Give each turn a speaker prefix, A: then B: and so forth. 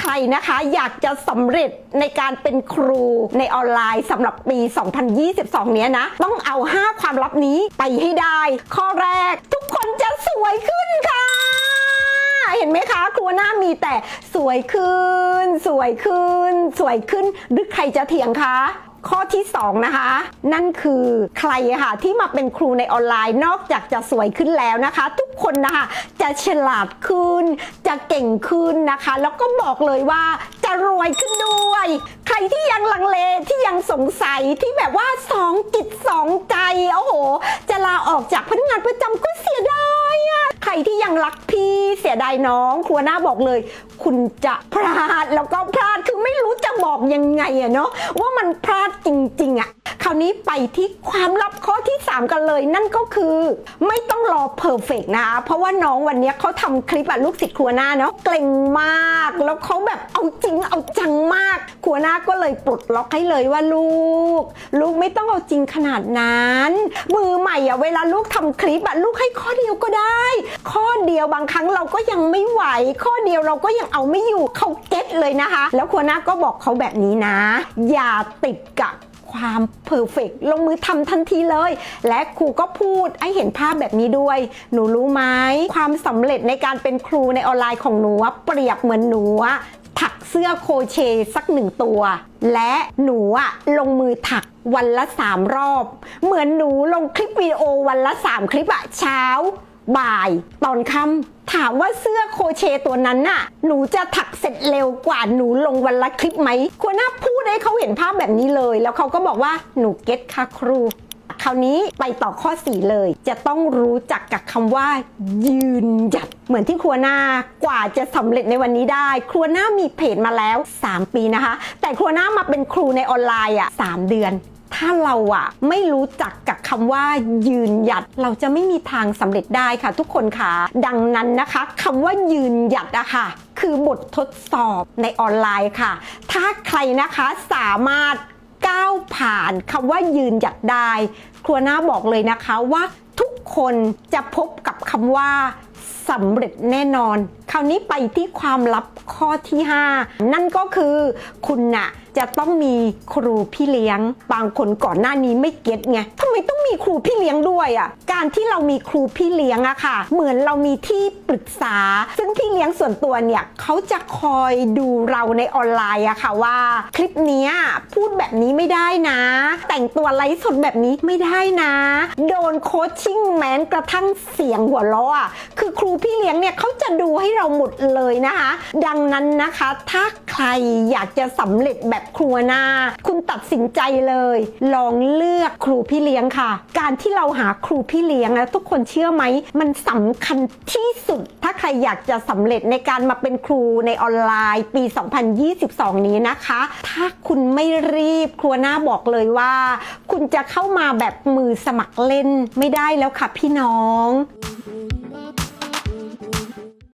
A: ใครนะคะอยากจะสำเร็จในการเป็นครูในออนไลน์สำหรับปี 2022 เนี้ยนะ ต้องเอา 5 ความลับนี้ไปให้ได้ ข้อแรกทุกคนจะสวยขึ้นค่ะเห็นไหมคะ ครัวหน้ามีแต่สวยขึ้น สวยขึ้น สวยขึ้น หรือใครจะเถียงคะ ข้อที่ 2 นะคะ นั่นคือใครค่ะที่มาเป็นครูในออนไลน์นอกจากจะสวยขึ้นแล้วนะคะ ทุกคนนะคะจะฉลาดขึ้น จะเก่งขึ้นนะคะ แล้วก็บอกเลยว่าจะรวยขึ้นด้วย ใครที่ยังลังเลที่ยังสงสัยที่แบบว่าสองจิตสองใจโอ้โห จะลาออกจากพนักงานประจำก็เสียดายอะใครที่ยังรักพี่เสียดายน้องครัวหน้าบอกเลย คุณจะพลาดแล้วก็พ ยังไงอะเนาะว่ามันพลาดจริงๆอะคราวนี้ไปที่ความลับข้อที่ 3 กันเลย นั่นก็คือ ไม่ต้องรอเพอร์เฟกนะคะเพราะว่าน้องวันนี้เขาทำคลิปอะลูกศิษย์ครัวหน้าเนาะเกรงมาก แล้วเขาแบบเอาจริงเอาจังมาก ครัวหน้าก็เลยปลดล็อกให้เลยว่าลูก ลูกไม่ต้องเอาจริงขนาดนั้น มือใหม่อะเวลาลูกทำคลิปอะลูกให้ข้อเดียวก็ได้ ข้อ ดียวบางครั้งเราก็ยังไม่ไหว ข้อเดียวเราก็ยังเอาไม่อยู่เขาเก็ตเลยนะคะ แล้วครัวหน้าก็บอกเขาแบบนี้นะ อย่าติดกับความเพอร์เฟกลงมือทำทันทีเลย และครูก็พูดให้เห็นภาพแบบนี้ด้วย หนูรู้ไหมความสำเร็จในการเป็นครูในออนไลน์ของหนูเปรียบเหมือนหนูถักเสื้อโคเชสักหนึ่งตัว และหนูอะลงมือถักวันละ 3 รอบ เหมือนหนูลงคลิปวิดีโอวันละ 3 คลิปอะเช้า บ่าย ตอนค่ำถามว่าเสื้อโคเชต์ตัวนั้นน่ะ หนูจะถักเสร็จเร็วกว่าหนูลงวันละคลิปไหมควรน่าพูดให้เขาเห็นภาพแบบนี้เลย แล้วเขาก็บอกว่าหนูเก็ตค่ะครูคราวนี้ไปต่อข้อ 4 เลย จะต้องรู้จักกับคำว่า ยืนหยัด เหมือนที่ครัวหน้ากว่าจะสำเร็จในวันนี้ได้ ครัวหน้ามีเพจมาแล้ว 3 ปีนะคะ แต่ครัวหน้ามาเป็นครูในออนไลน์อะ3เดือน ถ้าเราอะไม่รู้จักกับคำว่ายืนหยัด เราจะไม่มีทางสำเร็จได้ค่ะ ทุกคนค่ะ ดังนั้นนะคะคำว่ายืนหยัดอะค่ะคือบททดสอบในออนไลน์ค่ะ ถ้าใครนะคะสามารถก้าวผ่านคำว่ายืนหยัดได้ ครัวหน้าบอกเลยนะคะว่าทุกคนจะพบกับคำว่าสำเร็จแน่นอน คราวนี้ไปที่ความลับข้อที่ 5 นั่นก็คือคุณน่ะจะต้องมีครูพี่เลี้ยง บางคนก่อนหน้านี้ไม่เก็ตไงทำไมต้องมีครูพี่เลี้ยงด้วยอะ่ะ การที่เรามีครูพี่เลี้ยงอะค่ะ เหมือนเรามีที่ปรึกษา ซึ่งพี่เลี้ยงส่วนตัวเนี่ยเขาจะคอยดูเราในออนไลน์อะค่ะว่า คลิปนี้พูดแบบนี้ไม่ได้นะ แต่งตัวไลฟ์สดแบบนี้ไม่ได้นะ โดนโคชชิ่งแม้กระทั่งเสียงหัวเราะอะคือครูพี่เลี้ยงเนี่ยเขาจะดูให้เราหมดเลยนะคะ ดังนั้นนะคะ ถ้าใครอยากจะสำเร็จแบบครัวหน้า คุณตัดสินใจเลย ลองเลือกครูพี่เลี้ยงค่ะ การที่เราหาครูพี่เลี้ยงนะทุกคนเชื่อไหม มันสำคัญที่สุด ถ้าใครอยากจะสำเร็จในการมาเป็นครูในออนไลน์ปี 2022 นี้นะคะ ถ้าคุณไม่รีบครัวหน้าบอกเลยว่า คุณจะเข้ามาแบบมือสมัครเล่นไม่ได้แล้วค่ะพี่น้อง